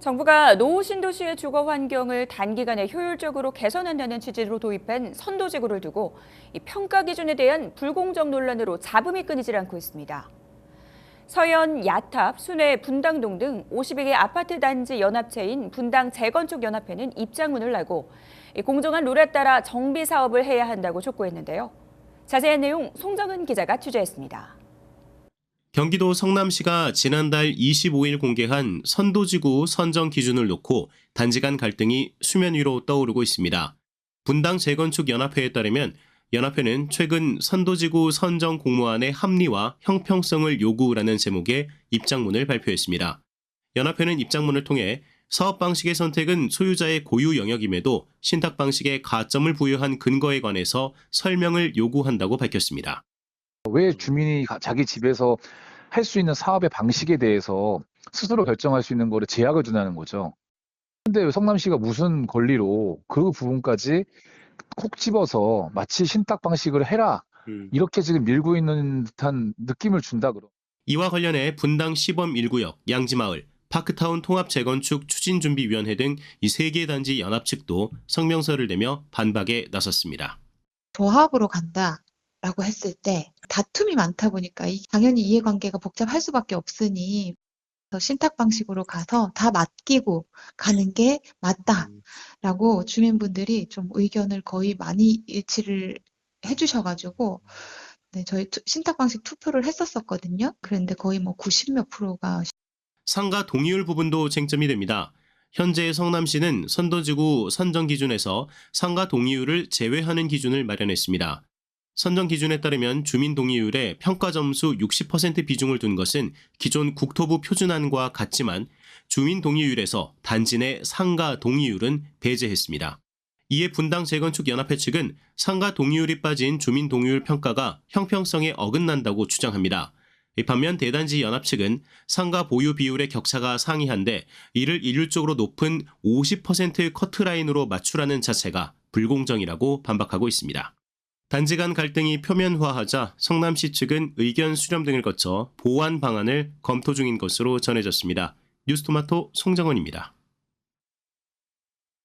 정부가 노후 신도시의 주거 환경을 단기간에 효율적으로 개선한다는 취지로 도입한 선도지구를 두고 이 평가 기준에 대한 불공정 논란으로 잡음이 끊이질 않고 있습니다. 서현, 야탑, 순회, 분당동 등 50여 개 아파트 단지 연합체인 분당 재건축 연합회는 입장문을 내고 이 공정한 룰에 따라 정비 사업을 해야 한다고 촉구했는데요. 자세한 내용 송정은 기자가 취재했습니다. 경기도 성남시가 지난달 25일 공개한 선도지구 선정 기준을 놓고 단지 간 갈등이 수면 위로 떠오르고 있습니다. 분당 재건축 연합회에 따르면 연합회는 최근 선도지구 선정 공모안의 합리와 형평성을 요구라는 제목의 입장문을 발표했습니다. 연합회는 입장문을 통해 사업 방식의 선택은 소유자의 고유 영역임에도 신탁 방식에 가점을 부여한 근거에 관해서 설명을 요구한다고 밝혔습니다. 왜 주민이 가- 자기 집에서 할 수 있는 사업의 방식에 대해서 스스로 결정할 수 있는 거를 제약을 두는 거죠. 근데 성남시가 무슨 권리로 그 부분까지 콕 집어서 마치 신탁 방식을 해라 이렇게 지금 밀고 있는 듯한 느낌을 준다 그러. 이와 관련해 분당 시범 1구역, 양지마을, 파크타운 통합 재건축 추진 준비 위원회 등 이 세 개 단지 연합 측도 성명서를 내며 반박에 나섰습니다. 조합으로 간다 라고 했을 때 다툼이 많다 보니까 이- 당연히 이해관계가 복잡할 수밖에 없으니 신탁 방식으로 가서 다 맡기고 가는 게 맞다라고 주민분들이 좀 의견을 거의 많이 일치를 해주셔가지고 네, 저희 투- 신탁 방식 투표를 했었었거든요. 그런데 거의 뭐 90 몇 프로가 상가 동의율 부분도 쟁점이 됩니다. 현재 성남시는 선도지구 선정 기준에서 상가 동의율을 제외하는 기준을 마련했습니다. 선정 기준에 따르면 주민 동의율의 평가 점수 60% 비중을 둔 것은 기존 국토부 표준안과 같지만 주민 동의율에서 단지 내 상가 동의율은 배제했습니다. 이에 분당 재건축 연합회 측은 상가 동의율이 빠진 주민 동의율 평가가 형평성에 어긋난다고 주장합니다. 이 반면 대단지 연합 측은 상가 보유 비율의 격차가 상이한데 이를 일률적으로 높은 50% 커트라인으로 맞추라는 자체가 불공정이라고 반박하고 있습니다. 단지 간 갈등이 표면화하자 성남시 측은 의견 수렴 등을 거쳐 보완 방안을 검토 중인 것으로 전해졌습니다. 뉴스토마토 송정원입니다.